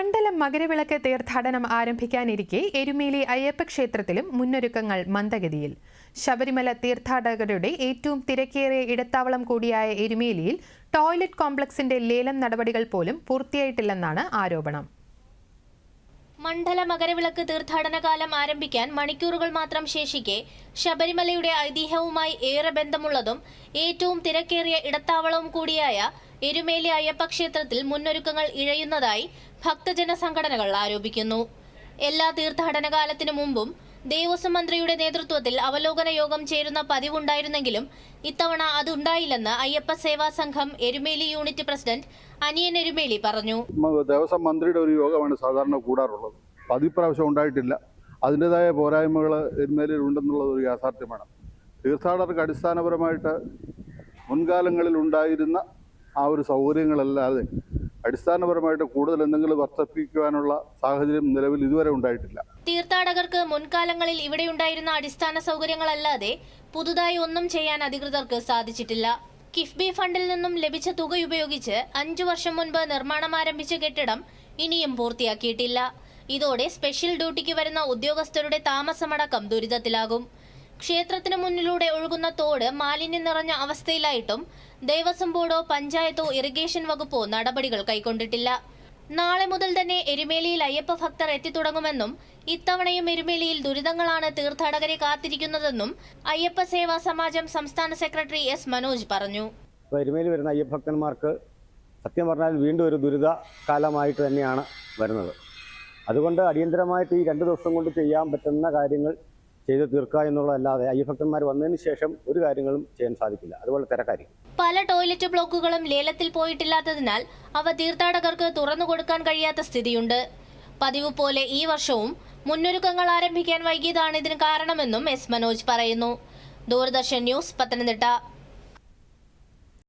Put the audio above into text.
മണ്ഡലം മകരവിളക്ക് തീർത്ഥാടനം ആരംഭിക്കാനിരിക്കെ എരുമേലി അയ്യപ്പ ക്ഷേത്രത്തിലും മുന്നൊരുക്കങ്ങൾ മന്ദഗതിയിൽ. ശബരിമല തീർത്ഥാടകരുടെ ഏറ്റവും തിരക്കേറിയ ഇടത്താവളം കൂടിയായ എരുമേലിയിൽ ടോയ്ലറ്റ് കോംപ്ലക്സിന്റെ ലേലം നടപടികൾ പോലും പൂർത്തിയായിട്ടില്ലെന്നാണ് ആരോപണം. മണ്ഡല മകരവിളക്ക് തീർത്ഥാടന കാലം ആരംഭിക്കാൻ മണിക്കൂറുകൾ മാത്രം ശേഷിക്കെ ശബരിമലയുടെ ഐതിഹ്യവുമായി ഏറെ ബന്ധമുള്ളതും ഏറ്റവും തിരക്കേറിയ ഇടത്താവളവും കൂടിയായ എരുമേലി അയ്യപ്പ ക്ഷേത്രത്തിൽ മുന്നൊരുക്കങ്ങൾ ഇഴയുന്നതായി ഭക്തജന സംഘടനകൾ ആരോപിക്കുന്നു. എല്ലാ തീർത്ഥാടന കാലത്തിനു മുമ്പും ദേവസ്വം മന്ത്രിയുടെ നേതൃത്വത്തിൽ അവലോകന യോഗം ചേരുന്ന പതിവുണ്ടായിരുന്നെങ്കിലും ഇത്തവണ അതുണ്ടായില്ലെന്ന് അയ്യപ്പ സേവാ സംഘം എരുമേലി യൂണിറ്റ് പ്രസിഡന്റ് അനിയൻ എരുമേലി പറഞ്ഞു. ദേവസ്വം മന്ത്രിയുടെ ഒരു യോഗമാണ് സാധാരണ കൂടാറുള്ളത്. പതിപ്രാവശ്യം ഉണ്ടായിട്ടില്ല. അതിന്റെതായ പോരായ്മകൾ എരുമേലിയിൽ ഉണ്ടെന്നുള്ളത് ഒരു യാഥാർത്ഥ്യമാണ്. തീർത്ഥാടകർക്ക് അടിസ്ഥാനപരമായിട്ട് മുൻകാലങ്ങളിൽ ഉണ്ടായിരുന്ന ആ ഒരു സൗകര്യങ്ങളല്ലാതെ അടിസ്ഥാനപരമായിട്ട് കൂടുതൽ എന്തെങ്കിലും വർദ്ധിപ്പിക്കുവാനുള്ള സാഹചര്യം നിലവിൽ ഇതുവരെ ഉണ്ടായിട്ടില്ല. തീർത്ഥാടകർക്ക് മുൻകാലങ്ങളിൽ ഇവിടെ ഉണ്ടായിരുന്ന അടിസ്ഥാന സൗകര്യങ്ങളല്ലാതെ പുതുതായി ഒന്നും ചെയ്യാൻ അധികൃതർക്ക് സാധിച്ചിട്ടില്ല. കിഫ്ബി ഫണ്ടിൽ നിന്നും ലഭിച്ച തുക ഉപയോഗിച്ച് അഞ്ചു വർഷം മുൻപ് നിർമ്മാണം ആരംഭിച്ച കെട്ടിടം ഇനിയും പൂർത്തിയാക്കിയിട്ടില്ല. ഇതോടെ സ്പെഷ്യൽ ഡ്യൂട്ടിക്ക് വരുന്ന ഉദ്യോഗസ്ഥരുടെ താമസമടക്കം ദുരിതത്തിലാകും. ക്ഷേത്രത്തിന് മുന്നിലൂടെ ഒഴുകുന്ന തോട് മാലിന്യം നിറഞ്ഞ അവസ്ഥയിലായിട്ടും ദേവസ്വം ബോർഡോ പഞ്ചായത്തോ ഇറിഗേഷൻ വകുപ്പോ നടപടികൾ കൈക്കൊണ്ടിട്ടില്ല. നാളെ മുതൽ തന്നെ എരുമേലിയിൽ അയ്യപ്പ ഭക്തർ എത്തിത്തുടങ്ങുമെന്നും ഇത്തവണയും എരുമേലിയിൽ ദുരിതങ്ങളാണ് തീർത്ഥാടകരെ കാത്തിരിക്കുന്നതെന്നും അയ്യപ്പ സേവാ സമാജം സംസ്ഥാന സെക്രട്ടറി എസ് മനോജ് പറഞ്ഞു. എരുമേലി വരുന്ന അയ്യഭക്തന്മാർക്ക് സത്യം പറഞ്ഞാൽ വീണ്ടും ഒരു ദുരിത കാലമായിട്ട് തന്നെയാണ് വരുന്നത്. അതുകൊണ്ട് അടിയന്തരമായിട്ട് ഈ രണ്ട് ദിവസം കൊണ്ട് ചെയ്യാൻ പറ്റുന്ന കാര്യങ്ങൾ ചെയ്ത് തീർക്കുക എന്നുള്ളതല്ലാതെ അയ്യഭക്തന്മാർ വന്നതിന് ശേഷം ഒരു കാര്യങ്ങളും ചെയ്യാൻ സാധിക്കില്ല. അതുപോലെ തിരക്കായിരിക്കും. പല ടോയ്ലറ്റ് ബ്ലോക്കുകളും ലേലത്തിൽ പോയിട്ടില്ലാത്തതിനാൽ അവ തീർത്ഥാടകർക്ക് തുറന്നു കൊടുക്കാൻ കഴിയാത്ത സ്ഥിതിയുണ്ട്. പതിവ് പോലെ ഈ വർഷവും മുന്നൊരുക്കങ്ങൾ ആരംഭിക്കാൻ വൈകിയതാണ് ഇതിന് കാരണമെന്നും എസ് മനോജ് പറയുന്നു. ദൂരദർശൻ ന്യൂസ് പത്തനംതിട്ട.